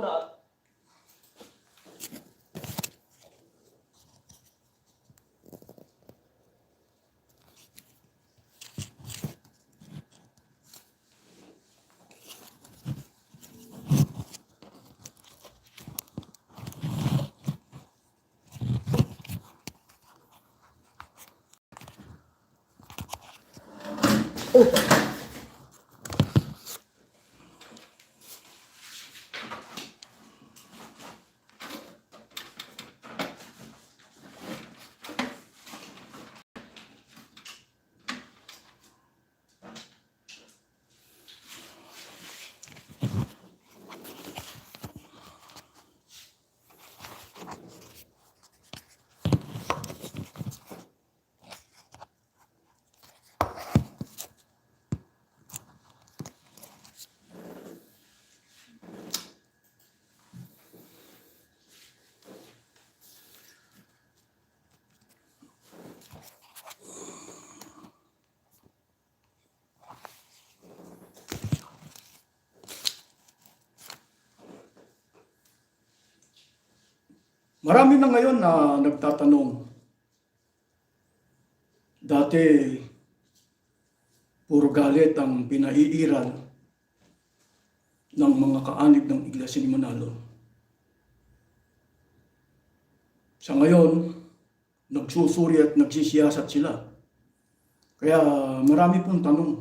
nada. Marami na ngayon na nagtatanong. Dati, puro galit ang pinaiiral ng mga kaanib ng Iglesia ni Manalo. Sa ngayon, nagsusuri at nagsisiyasat sila. Kaya marami pong tanong.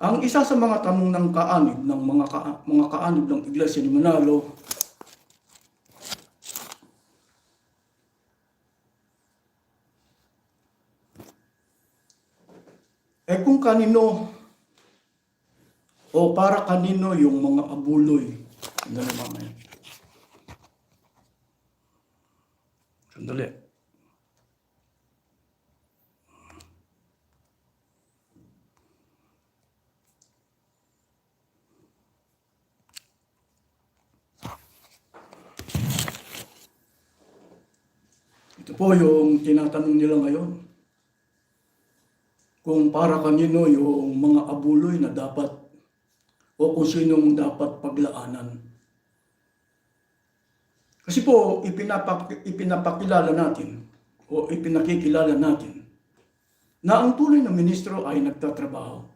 Ang isa sa mga tanong ng kaanib, ng mga, ka, mga kaanib ng Iglesia ni Manalo, Eh kung kanino o para kanino yung mga abuloy. Sandali mamaya. Sandali. Ito po yung tinatanong nila ngayon kung para kanino yung mga abuloy na dapat o kung sinong dapat paglaanan. Kasi po, ipinapak, ipinapakilala natin o ipinakikilala natin na ang tunay na ministro ay nagtatrabaho.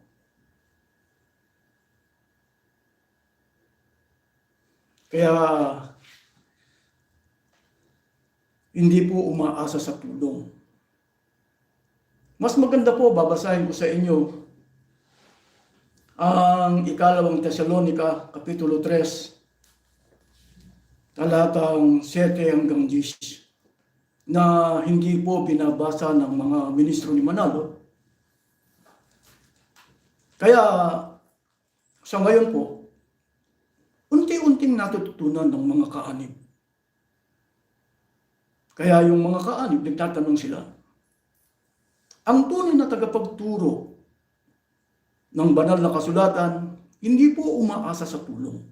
Kaya hindi po umaasa sa tulong. Mas maganda po, babasahin ko sa inyo ang ikalawang Tesalonika, Kapitulo 3, talatang 7 hanggang 10, na hindi po binabasa ng mga ministro ni Manalo. Kaya sa ngayon po, unti-unting natututunan ng mga kaanib. Kaya yung mga kaanib, nagtatanong sila, ang tunay na tagapagturo ng banal na kasulatan, hindi po umaasa sa tulong.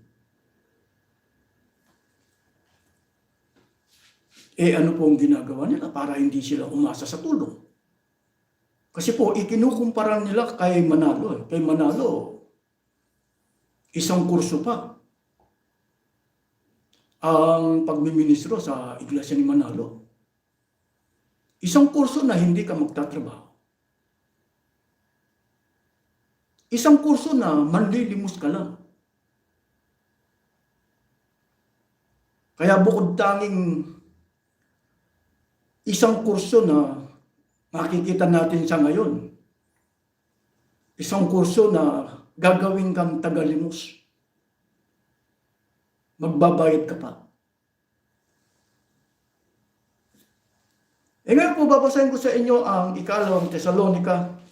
Eh ano po ang ginagawa nila para hindi sila umasa sa tulong? Kasi po, ikinukumpara nila kay Manalo. eh. Kay Manalo, isang kurso pa ang pagmiministro sa Iglesia ni Manalo. Isang kurso na hindi ka magtatrabaho. Isang kurso na manlilimos ka lang. Kaya bukod tanging isang kurso na makikita natin sa ngayon, isang kurso na gagawin kang tagalimos. Magbabayad ka pa. E ngayon po, babasahin ko sa inyo ang ikalawang Tesalonika,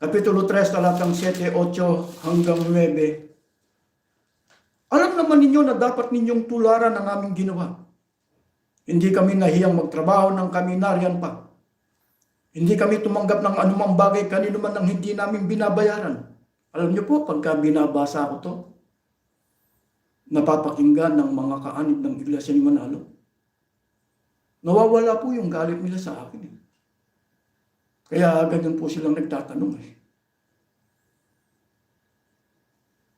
Kapitulo 3, talatang 7, 8 hanggang 9. Alam naman ninyo na dapat ninyong tularan ang aming ginawa. Hindi kami nahiyang magtrabaho ng kami nariyan pa. Hindi kami tumanggap ng anumang bagay kanino man ang hindi namin binabayaran. Alam niyo po, pagka binabasa ko to, napapakinggan ng mga kaanib ng Iglesia ni Manalo. Nawawala po yung galit nila sa akin. eh. Kaya ganyan po silang nagtatanong eh.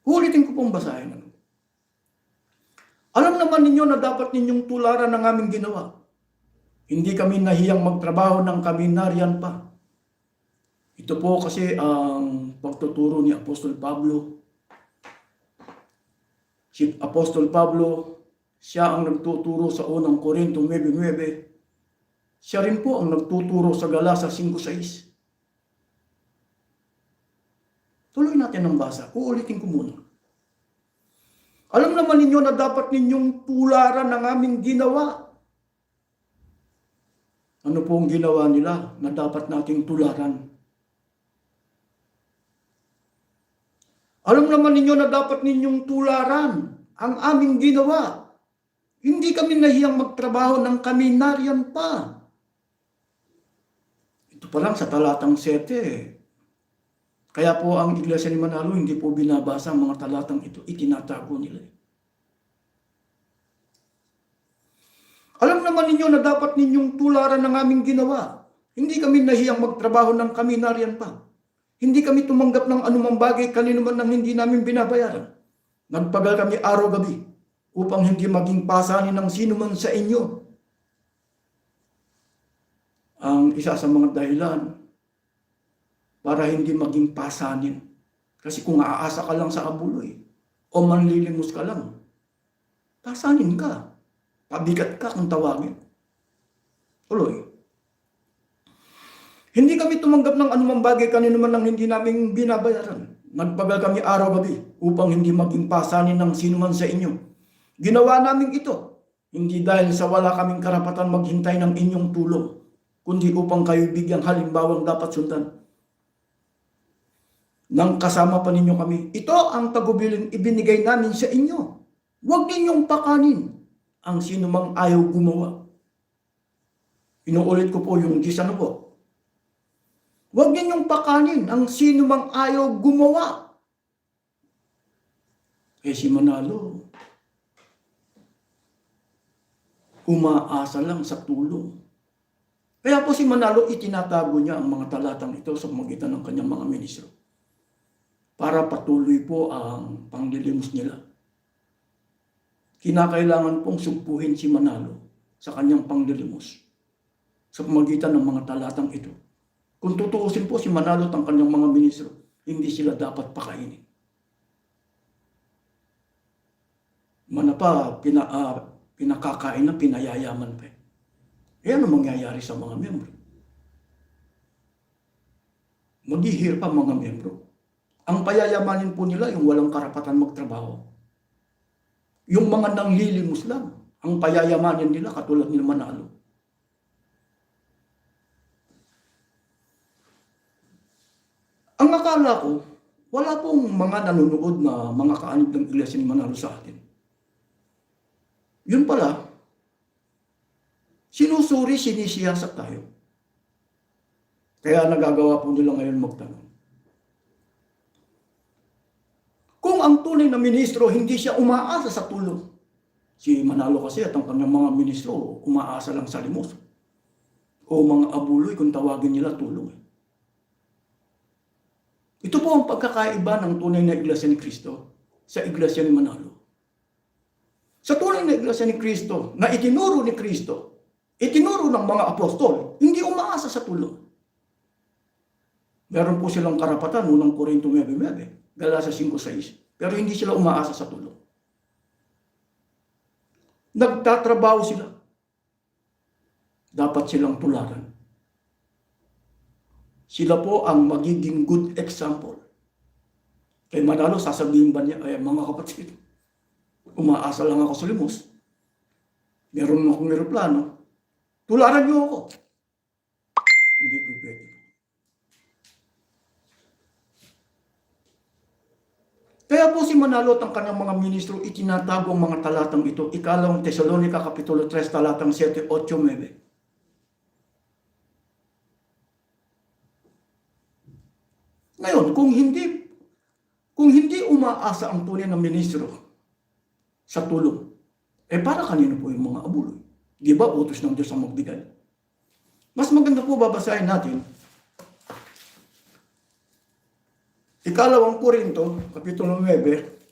Ulitin ko pong basahin. Ano? Alam naman ninyo na dapat ninyong tularan ng aming ginawa. Hindi kami nahiyang magtrabaho ng kami nariyan pa. Ito po kasi ang pagtuturo ni Apostol Pablo. Si Apostol Pablo, siya ang nagtuturo sa unang Korinto 9.9. Siya rin po ang nagtuturo sa Galasa 5.6. Tuloy natin ang basa. Uulitin ko muna. Alam naman ninyo na dapat ninyong tularan ng aming ginawa. Ano po ang ginawa nila na dapat nating tularan? Alam naman ninyo na dapat ninyong tularan ang aming ginawa. Hindi kami nahiyang magtrabaho ng kami nariyan pa. Ito pa lang sa talatang 7. Kaya po ang Iglesia ni Manalo hindi po binabasa ang mga talatang ito. Itinatago nila. Alam naman ninyo na dapat ninyong tularan ng aming ginawa. Hindi kami nahiyang magtrabaho ng kami nariyan pa. Hindi kami tumanggap ng anumang bagay kanino man nang hindi namin binabayaran. Nagpagal kami araw-gabi upang hindi maging pasanin ng sino man sa inyo. Ang isa sa mga dahilan para hindi maging pasanin. Kasi kung aasa ka lang sa abuloy o manlilimos ka lang, pasanin ka. Pabigat ka kung tawagin. Tuloy. Hindi kami tumanggap ng anumang bagay kanino man nang hindi namin binabayaran. Nagpagal kami araw-gabi upang hindi maging pasanin ng sino man sa inyo. Ginawa namin ito, hindi dahil sa wala kaming karapatan maghintay ng inyong tulong, kundi upang kayo bigyang halimbawang dapat sundan. Nang kasama pa ninyo kami, ito ang tagubiling ibinigay namin sa inyo. Huwag ninyong pakanin ang sino mang ayaw gumawa. Inuulit ko po yung gisa na po. Huwag ninyong pakanin ang sino mang ayaw gumawa. Eh si Manalo, umaasa lang sa tulong. Kaya po si Manalo itinatago niya ang mga talatang ito sa magitan ng kanyang mga ministro para patuloy po ang panglilimos nila. Kinakailangan pong sugpuhin si Manalo sa kanyang panglilimos sa pamagitan ng mga talatang ito. Kung tutuusin po si Manalo at ang kanyang mga ministro, hindi sila dapat pakainin. Manapa, pina, ah, pinakakain na pinayayaman pa. Eh ano mangyayari sa mga membro? Maghihir pa mga membro. Ang payayamanin po nila yung walang karapatan magtrabaho. Yung mga nanglilimos lang, ang payayamanin nila katulad ni Manalo. Ang akala ko, wala pong mga nanonood na mga kaanib ng iglesia ni Manalo sa atin. Yun pala, sinusuri, sinisiyasat tayo. Kaya nagagawa po nila ngayon magtanong. Kung ang tunay na ministro hindi siya umaasa sa tulong, si Manalo kasi at ang kanyang mga ministro umaasa lang sa limos. O mga abuloy kung tawagin nila tulong. Ito po ang pagkakaiba ng tunay na iglesia ni Kristo sa iglesia ni Manalo. Sa tunay na iglesia ni Kristo, na itinuro ni Kristo, itinuro ng mga apostol, hindi umaasa sa tulong. Meron po silang karapatan unang Korinto 9.9, Galasa 5.6, pero hindi sila umaasa sa tulong. Nagtatrabaho sila. Dapat silang tularan. Sila po ang magiging good example. Kay Manalo, sasabihin ba niya, ay mga kapatid, umaasa lang ako sa limos. Meron akong aeroplano. Tularan niyo ako. Hindi po pwede. Kaya po si Manalo at ang kanyang mga ministro itinatago ang mga talatang ito. Ikalawang Tesalonica Kapitulo 3, talatang 7, 8, 9. Ngayon, kung hindi kung hindi umaasa ang tunay na ministro sa tulong, eh para kanino po yung mga abuloy? Di ba utos ng Diyos ang magbigay? Mas maganda po babasahin natin Ikalawang Korinto, Kapitulo 9,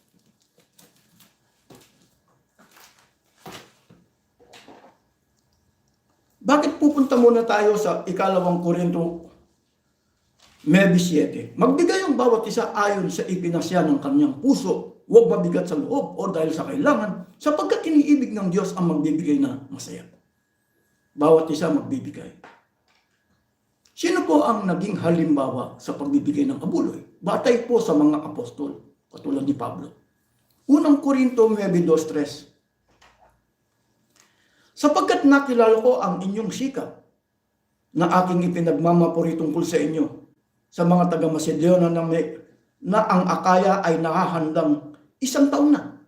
Bakit pupunta muna tayo sa ikalawang Korinto 9.7? Magbigay ang bawat isa ayon sa ipinasya ng kanyang puso, huwag mabigat sa loob o dahil sa kailangan, sapagkat iniibig ng Diyos ang magbibigay na masaya. Bawat isa magbibigay. Sino po ang naging halimbawa sa pagbibigay ng abuloy? Batay po sa mga apostol, katulad ni Pablo. Unang Korinto 9.2.3 Sapagkat nakilala ko ang inyong sikap na aking ipinagmamapuri tungkol sa inyo sa mga taga Macedonia na, may, na ang akaya ay nakahandang isang taon na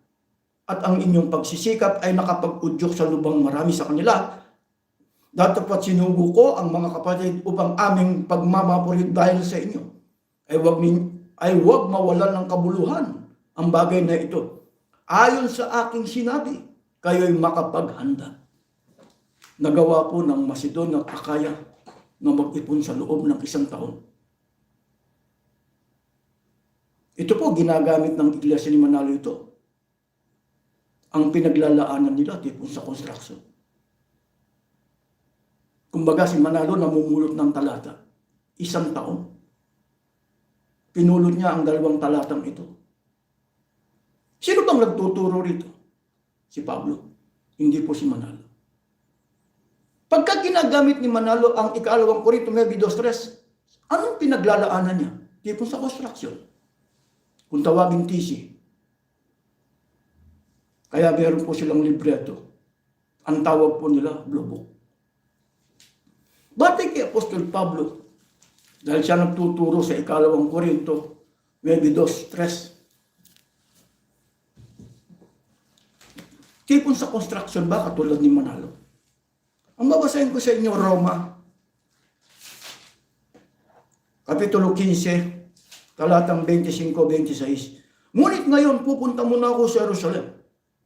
at ang inyong pagsisikap ay nakapag-udyok sa lubang marami sa kanila. Datapat sinugo ko ang mga kapatid upang aming pagmamapuri dahil sa inyo ay wag, nin, ay wag mawalan ng kabuluhan ang bagay na ito. Ayon sa aking sinabi, kayo'y makapaghanda nagawa po ng Macedonia at Akaya na mag-ipon sa loob ng isang taon. Ito po, ginagamit ng Iglesia ni Manalo ito. Ang pinaglalaanan nila, tipon sa construction. Kumbaga si Manalo namumulot ng talata. Isang taon. Pinulot niya ang dalawang talatang ito. Sino bang nagtuturo rito? Si Pablo. Hindi po si Manalo. Pagka ginagamit ni Manalo ang ikalawang Korinto 9.2.3, anong pinaglalaanan niya? Tipon sa construction. Kung tawagin TC. Kaya meron po silang libreto. Ang tawag po nila, Blue Book. Batay kay Apostol Pablo, dahil siya nagtuturo sa ikalawang Korinto 9.2.3, tipon sa construction ba katulad ni Manalo? Ang babasahin ko sa inyo, Roma, Kapitulo 15, talatang 25-26. Ngunit ngayon, pupunta muna ako sa Jerusalem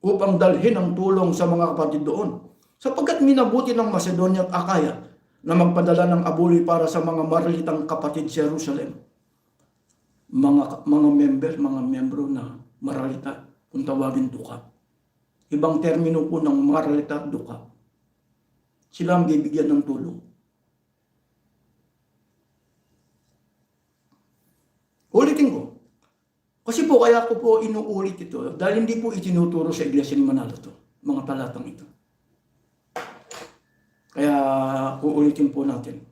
upang dalhin ang tulong sa mga kapatid doon. Sapagkat minabuti ng Macedonia at Akaya na magpadala ng abuloy para sa mga maralitang kapatid sa Jerusalem. Mga, mga member, mga membro na maralita, kung tawagin duka. Ibang termino po ng maralita duka sila ang bibigyan ng tulong. Ulitin ko. Kasi po kaya ko po inuulit ito dahil hindi po itinuturo sa Iglesia ni Manalo to, mga talatang ito. Kaya uulitin po natin.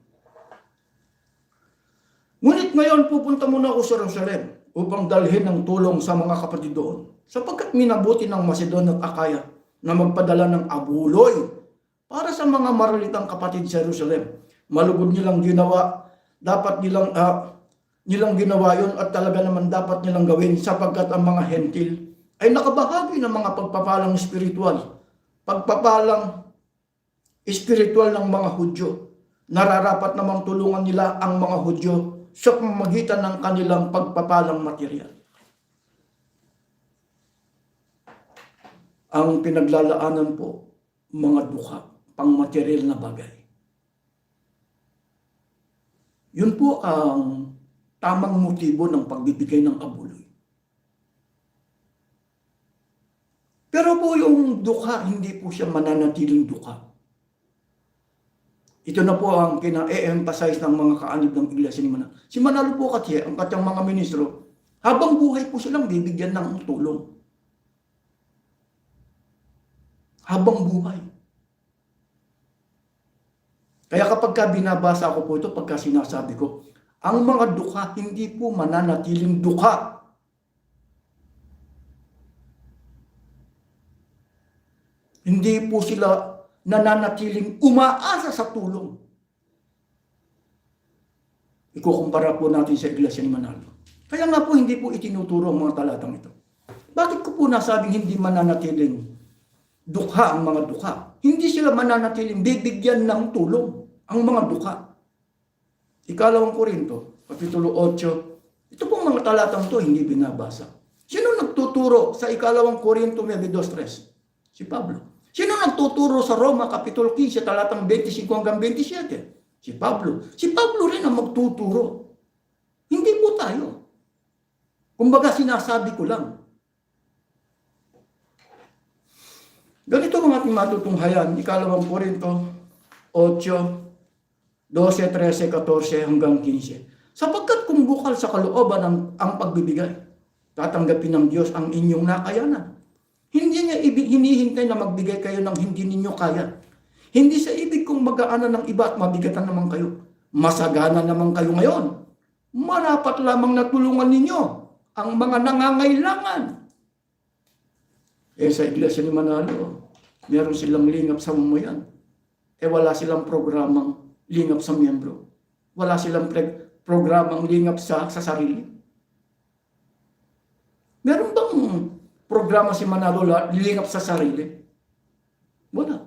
Ngunit ngayon pupunta muna ako sa Jerusalem upang dalhin ng tulong sa mga kapatid doon. Sapagkat minabuti ng Macedon at Akaya na magpadala ng abuloy para sa mga maralitang kapatid sa Jerusalem. Malugod nilang ginawa, dapat nilang, uh, nilang ginawa yun at talaga naman dapat nilang gawin sapagkat ang mga hentil ay nakabahagi ng mga pagpapalang spiritual. Pagpapalang spiritual ng mga Hudyo. Nararapat namang tulungan nila ang mga Hudyo sa pamamagitan ng kanilang pagpapalang material. Ang pinaglalaanan po, mga dukha pangmaterial na bagay. Yun po ang tamang motibo ng pagbibigay ng abuloy. Pero po yung dukha, hindi po siya mananatiling dukha. Ito na po ang kina-emphasize ng mga kaanib ng Iglesia ni Manalo. Si Manalo po kasi, ang katyang mga ministro, habang buhay po silang bibigyan ng tulong. Habang buhay. Kaya kapag ka binabasa ko po ito, pagka sinasabi ko, ang mga dukha hindi po mananatiling dukha. Hindi po sila nananatiling umaasa sa tulong. Ikukumpara po natin sa Iglesia ni Manalo. Kaya nga po hindi po itinuturo ang mga talatang ito. Bakit ko po nasabing hindi mananatiling dukha ang mga dukha? Hindi sila mananatiling bibigyan ng tulong ang mga duka. Ikalawang Korinto, Kapitulo 8, ito pong mga talatang to hindi binabasa. Sino nagtuturo sa ikalawang Korinto 9.2.3? Si Pablo. Sino nagtuturo sa Roma, Kapitulo 15, talatang 25 hanggang 27? Si Pablo. Si Pablo rin ang magtuturo. Hindi po tayo. Kumbaga sinasabi ko lang. Ganito ang ating matutunghayan, ikalawang Korinto 8, 12, 13, 14 hanggang 15. Sapagkat kung bukal sa kalooban ang, ang pagbibigay, tatanggapin ng Diyos ang inyong nakayanan. Hindi niya ibig, hinihintay na magbigay kayo ng hindi ninyo kaya. Hindi sa ibig kong mag-aana ng iba at mabigatan naman kayo. Masagana naman kayo ngayon. Marapat lamang na tulungan ninyo ang mga nangangailangan. Eh sa iglesia ni Manalo, meron silang lingap sa mamayan. Eh wala silang programang lingap sa miyembro. Wala silang pre- programang lingap sa, sa sarili. Meron bang programa si Manalo la- lingap sa sarili? Wala.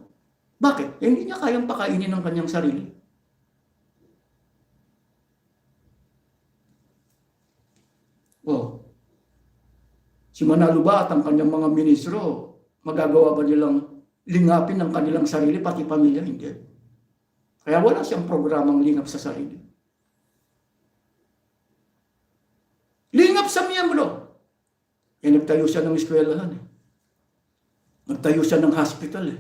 Bakit? Eh, hindi niya kayang pakainin ng kanyang sarili. Oh. Si Manalo ba at ang kanyang mga ministro, magagawa ba nilang lingapin ang kanilang sarili, pati pamilya? Hindi. Kaya wala siyang programang lingap sa sarili. Lingap sa miyembro. Eh, nagtayo siya ng eskwelahan eh. Nagtayo siya ng hospital eh.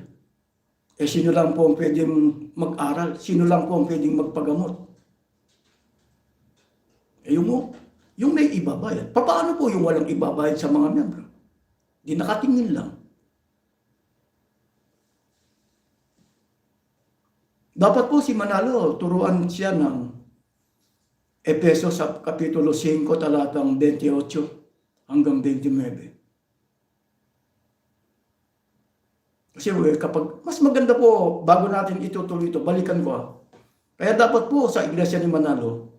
Eh, sino lang po ang pwedeng mag-aral? Sino lang po ang pwedeng magpagamot? Eh, yung, yung may ibabayad. Paano po yung walang ibabayad sa mga miyembro? Di nakatingin lang. Dapat po si Manalo, turuan siya ng Epeso sa Kapitulo 5, talatang 28 hanggang 29. Kasi well, kapag, mas maganda po, bago natin itutuloy ito, balikan ko. ah. Kaya dapat po sa Iglesia ni Manalo,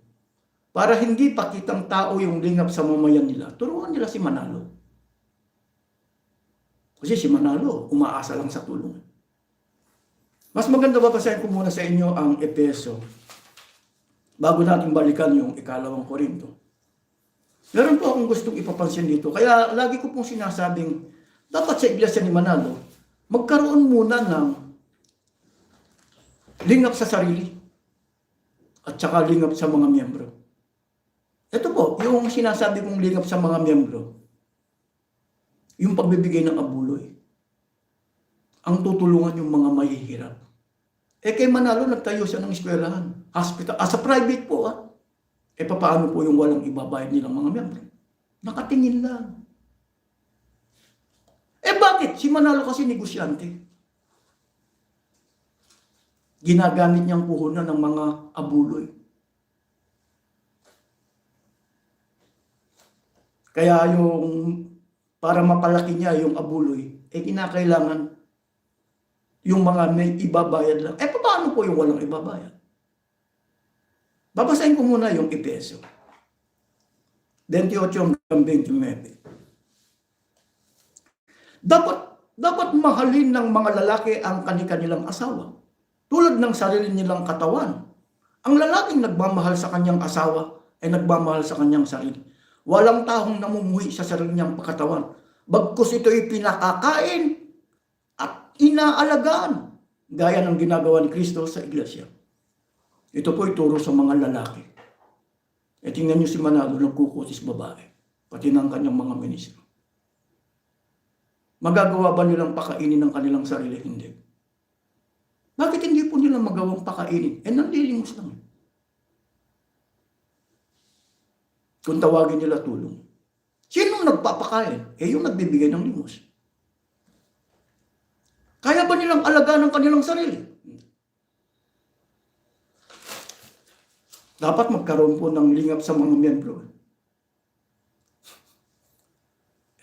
para hindi pakitang tao yung lingap sa mamayan nila, turuan nila si Manalo. Kasi si Manalo, umaasa lang sa tulong. Mas maganda babasahin ko muna sa inyo ang Epeso bago natin balikan yung ikalawang Korinto. Meron po akong gustong ipapansin dito. Kaya lagi ko pong sinasabing, dapat sa Iglesia ni Manalo, magkaroon muna ng lingap sa sarili at saka lingap sa mga miyembro. Ito po, yung sinasabi kong lingap sa mga miyembro, yung pagbibigay ng abuloy. Ang tutulungan yung mga mahihirap. Eh kay Manalo, nagtayo siya ng eskwelahan. Hospital. As a private po, ah. Eh paano po yung walang ibabayad nilang mga miyembro? Nakatingin lang. Eh bakit? Si Manalo kasi negosyante. Ginagamit niyang puhunan ng mga abuloy. Kaya yung para mapalaki niya yung abuloy, eh kinakailangan yung mga may ibabayad lang. Eh paano po yung walang ibabayad? Babasahin ko muna yung Epeso. 28 hanggang 29. Dapat dapat mahalin ng mga lalaki ang kanilang asawa. Tulad ng sarili nilang katawan. Ang lalaking nagmamahal sa kanyang asawa ay nagmamahal sa kanyang sarili. Walang taong namumuhi sa sarili niyang katawan. Bagkus ito'y pinakakain inaalagaan. Gaya ng ginagawa ni Kristo sa iglesia. Ito po ituro sa mga lalaki. E tingnan niyo si Manalo nagkukutis babae. Pati ng kanyang mga ministro. Magagawa ba nilang pakainin ng kanilang sarili? Hindi. Bakit hindi po nila magawang pakainin? Eh, nanlilimos lang. Kung tawagin nila tulong. Sino nagpapakain? Eh, yung nagbibigay ng limos. Kaya ba nilang alagaan ng kanilang sarili? Dapat magkaroon po ng lingap sa mga miyembro.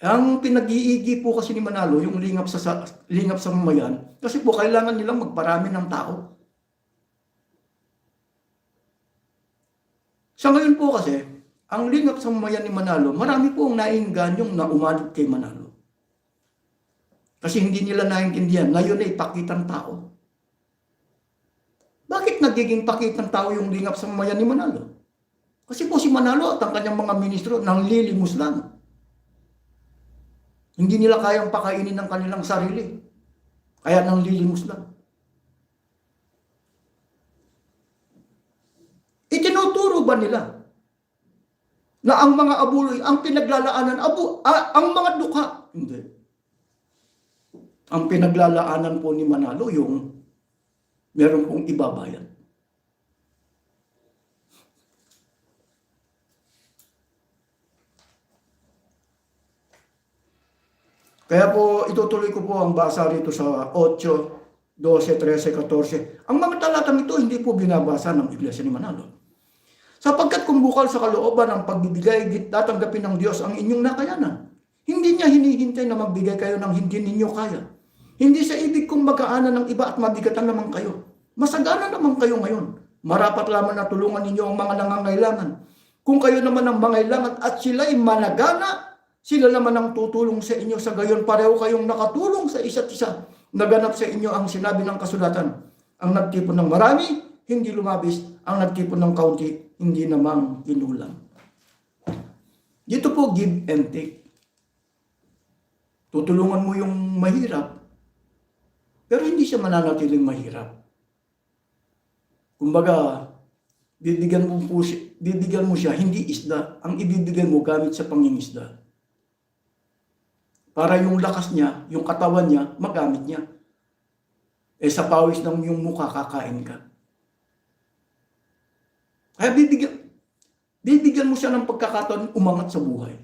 Ang pinag-iigi po kasi ni Manalo, yung lingap sa, sa lingap sa mamayan, kasi po kailangan nilang magparami ng tao. Sa ngayon po kasi, ang lingap sa mamayan ni Manalo, marami po ang nainggan yung naumalit kay Manalo. Kasi hindi nila naintindihan na yun ay pakitang tao. Bakit nagiging pakitang tao yung lingap sa mamayan ni Manalo? Kasi po si Manalo at ang kanyang mga ministro nang lilimos lang. Hindi nila kayang pakainin ng kanilang sarili. Kaya nang lilimos lang. Itinuturo ba nila na ang mga abuloy, ang pinaglalaanan, abu, ah, ang mga dukha. Hindi. Ang pinaglalaanan po ni Manalo yung meron pong ibabayan. Kaya po itutuloy ko po ang basa rito sa 8, 12, 13, 14. Ang mga talatang ito hindi po binabasa ng Iglesia ni Manalo. Sapagkat kung bukal sa kalooban ng pagbibigay, tatanggapin ng Diyos ang inyong nakayanan. Hindi niya hinihintay na magbigay kayo ng hindi ninyo kaya. Hindi sa ibig kong magkaanan ng iba at mabigatan naman kayo. Masagana naman kayo ngayon. Marapat lamang na tulungan ninyo ang mga nangangailangan. Kung kayo naman ang mangailangan at sila'y managana, sila naman ang tutulong sa inyo sa gayon pareho kayong nakatulong sa isa't isa. Naganap sa inyo ang sinabi ng kasulatan. Ang nagtipon ng marami, hindi lumabis. Ang nagtipon ng kaunti, hindi namang kinulang. Dito po, give and take. Tutulungan mo yung mahirap, pero hindi siya mananatiling mahirap. Kumbaga, bibigyan mo, po siya, bibigyan mo siya, hindi isda. Ang ibibigay mo gamit sa pangingisda. Para yung lakas niya, yung katawan niya, magamit niya. Eh sa pawis ng yung mukha, kakain ka. Kaya bibigyan, bibigyan mo siya ng pagkakataon umangat sa buhay.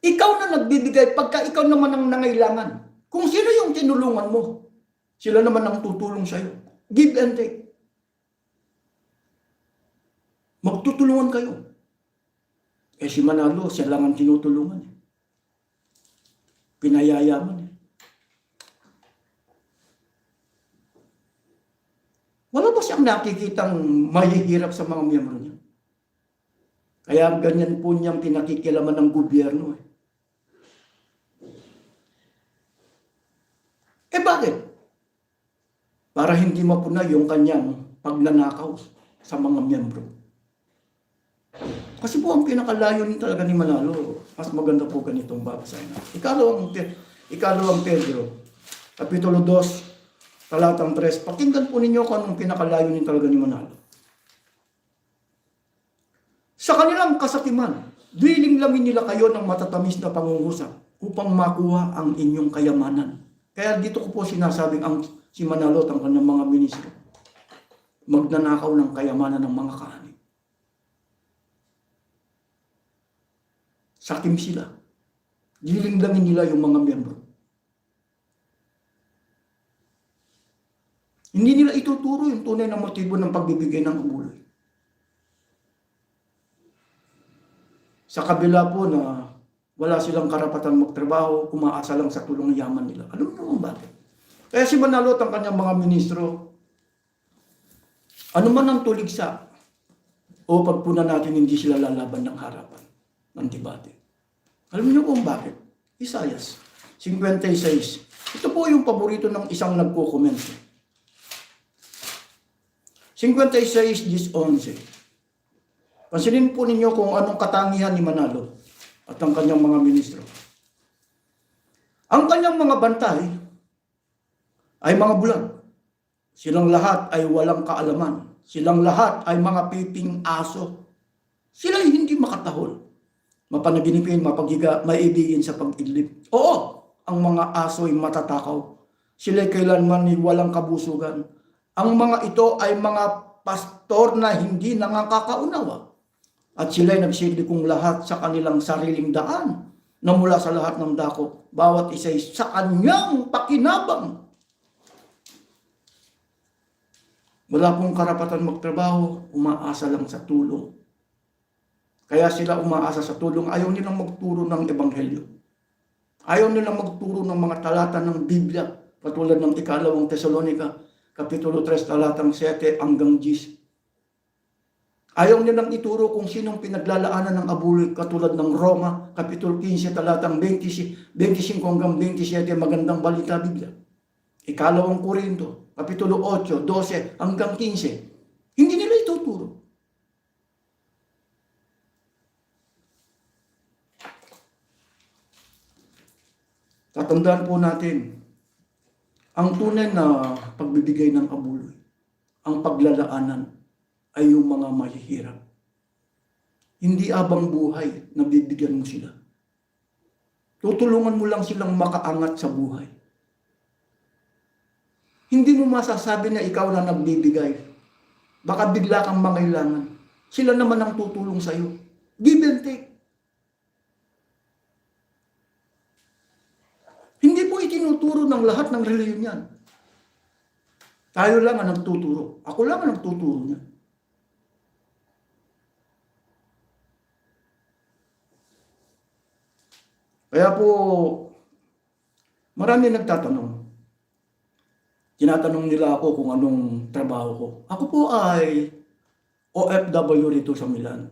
Ikaw na nagbibigay pagka ikaw naman ang nangailangan. Kung sino yung tinulungan mo, sila naman ang tutulong sa'yo. Give and take. Magtutulungan kayo. Eh si Manalo, siya lang ang tinutulungan. eh. Pinayayaman. eh. Wala ba siyang nakikitang mahihirap sa mga miyembro niya? Kaya ganyan po niyang pinakikilaman ng gobyerno. Eh. eh bakit? Para hindi mapuna yung kanyang pagnanakaw sa mga miyembro. Kasi po ang pinakalayo ni talaga ni Manalo, mas maganda po ganitong babasahin. Ikalawang, Pe- ikalawang Pedro, Kapitulo 2, talatang 3. Pakinggan po ninyo kung anong pinakalayo ni talaga ni Manalo. Sa kanilang kasakiman, diling lamin nila kayo ng matatamis na pangungusap upang makuha ang inyong kayamanan. Kaya dito ko po sinasabing ang si Manalo at ang kanyang mga ministro, magnanakaw ng kayamanan ng mga kahani. Sakim sila. Diling-langin nila yung mga miyembro. Hindi nila ituturo yung tunay na motibo ng pagbibigay ng abuloy. Sa kabila po na wala silang karapatan magtrabaho, umaasa lang sa tulong ng yaman nila. Alam mo kung bakit? Kaya si Manalo at ang kanyang mga ministro, ano man ang tuligsa, o pagpuna natin hindi sila lalaban ng harapan ng debate. Alam niyo kung bakit? Isayas 56. Ito po yung paborito ng isang nagko-comment. 56, 11. Pansinin po ninyo kung anong katangihan ni Manalo at ang kanyang mga ministro. Ang kanyang mga bantay ay mga bulag. Silang lahat ay walang kaalaman. Silang lahat ay mga piping aso. Sila ay hindi makatahol. Mapanaginipin, mapagiga, maibigin sa pag-idlip. Oo, ang mga aso ay matatakaw. Sila ay kailanman ay walang kabusugan. Ang mga ito ay mga pastor na hindi nangakakaunawa. At sila ay nagsilbi kong lahat sa kanilang sariling daan na mula sa lahat ng dako, bawat isa ay sa kanyang pakinabang. Wala pong karapatan magtrabaho, umaasa lang sa tulong. Kaya sila umaasa sa tulong, ayaw nilang magturo ng ebanghelyo. Ayaw nilang magturo ng mga talata ng Biblia, katulad ng ikalawang Tesalonika, Kapitulo 3, talatang 7 hanggang 10. Ayaw nilang ituro kung sinong pinaglalaanan ng abuloy katulad ng Roma, Kapitulo 15, talatang 20, 25 hanggang 27, magandang balita Biblia. Ikalawang Korinto, Kapitulo 8, 12 hanggang 15. Hindi nila ituturo. Tatandaan po natin, ang tunay na pagbibigay ng abuloy, ang paglalaanan, ay yung mga mahihirap. Hindi abang buhay na bibigyan mo sila. Tutulungan mo lang silang makaangat sa buhay. Hindi mo masasabi na ikaw na nagbibigay. Baka bigla kang mangailangan. Sila naman ang tutulong sa iyo. Give and take. Hindi po itinuturo ng lahat ng reliyon yan. Tayo lang ang nagtuturo. Ako lang ang nagtuturo niya. Kaya po, marami nagtatanong. Tinatanong nila ako kung anong trabaho ko. Ako po ay OFW rito sa Milan.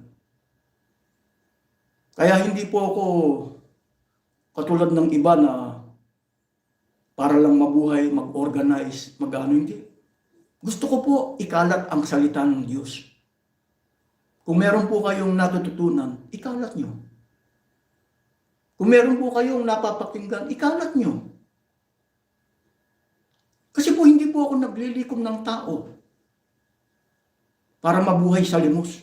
Kaya hindi po ako katulad ng iba na para lang mabuhay, mag-organize, mag-ano, hindi. Gusto ko po ikalat ang salita ng Diyos. Kung meron po kayong natututunan, ikalat nyo. Kung meron po kayong napapakinggan, ikalat nyo. Kasi po hindi po ako naglilikom ng tao para mabuhay sa limos.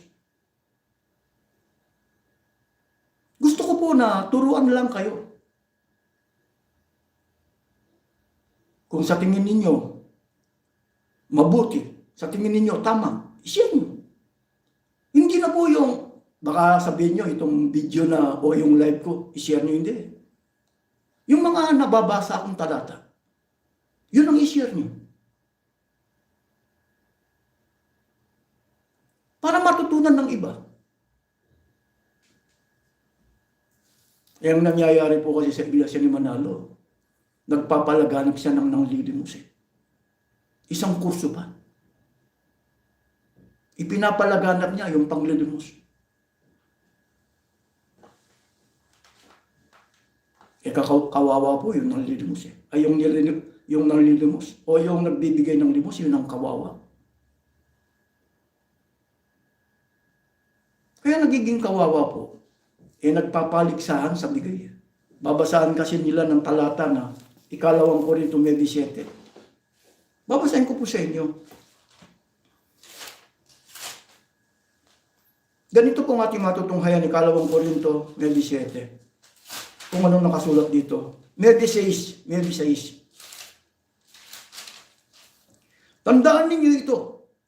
Gusto ko po na turuan lang kayo. Kung sa tingin ninyo, mabuti, sa tingin ninyo, tama, ishare nyo. Hindi na po yung, baka sabihin nyo, itong video na o yung live ko, ishare nyo, hindi. Yung mga nababasa akong talata, yun ang ishare nyo. Para matutunan ng iba. Yung nangyayari po kasi sa Iglesia ni Manalo, nagpapalaganap siya ng nanglilimos eh. Isang kurso pa. Ipinapalaganap niya yung panglilimos. Eh kawawa po yung nanglilimos eh. Ay yung, nililim, yung nanglilimos o yung nagbibigay ng limos, yun ang kawawa. Kaya nagiging kawawa po, eh nagpapaligsahan sa bigay. Babasahan kasi nila ng talata na ikalawang Korinto 17. Babasahin ko po sa inyo. Ganito pong ating matutunghayan ikalawang Korinto 17. Kung anong nakasulat dito. 16, 16. Tandaan ninyo ito.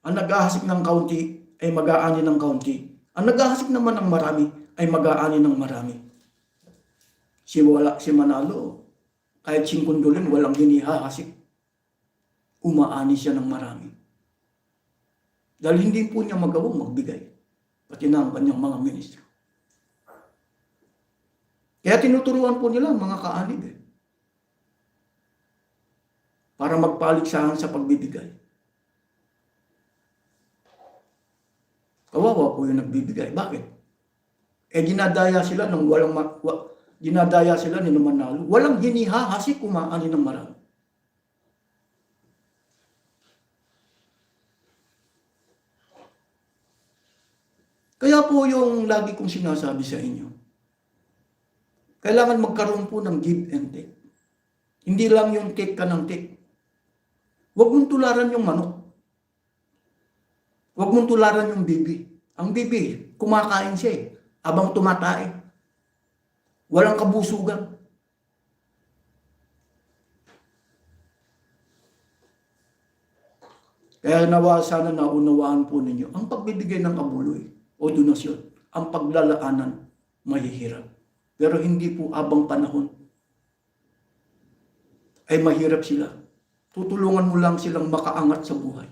Ang naghahasik ng kaunti ay mag-aani ng kaunti. Ang naghahasik naman ng marami ay mag-aani ng marami. Si, wala, si Manalo, kahit singkundulin, walang hinihahasik. Umaani siya ng marami. Dahil hindi po niya magawang magbigay. Pati na ang kanyang mga ministro. Kaya tinuturuan po nila mga kaanib eh. Para magpaligsahan sa pagbibigay. Kawawa po yung nagbibigay. Bakit? Eh dinadaya sila ng walang ma- wa, dinadaya sila ni Manalo. Walang hinihahasi kumaani ng marami. Kaya po yung lagi kong sinasabi sa inyo, kailangan magkaroon po ng give and take. Hindi lang yung take ka ng take. Huwag mong tularan yung manok. Huwag mong tularan yung bibi. Ang bibi, kumakain siya eh. Abang tumatae. Walang kabusugan. Kaya nawa sana naunawaan po ninyo ang pagbibigay ng kabuloy o donasyon, ang paglalaanan, mahihirap. Pero hindi po abang panahon ay mahirap sila. Tutulungan mo lang silang makaangat sa buhay.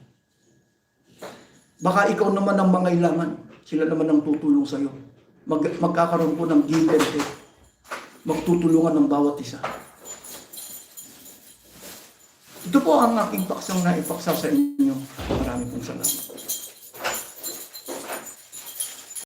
Baka ikaw naman ang mangailangan. Sila naman ang tutulong sa iyo. Mag, magkakaroon po ng give and take. Magtutulungan ng bawat isa. Ito po ang aking paksang na ipaksa sa inyo. Maraming pong salamat.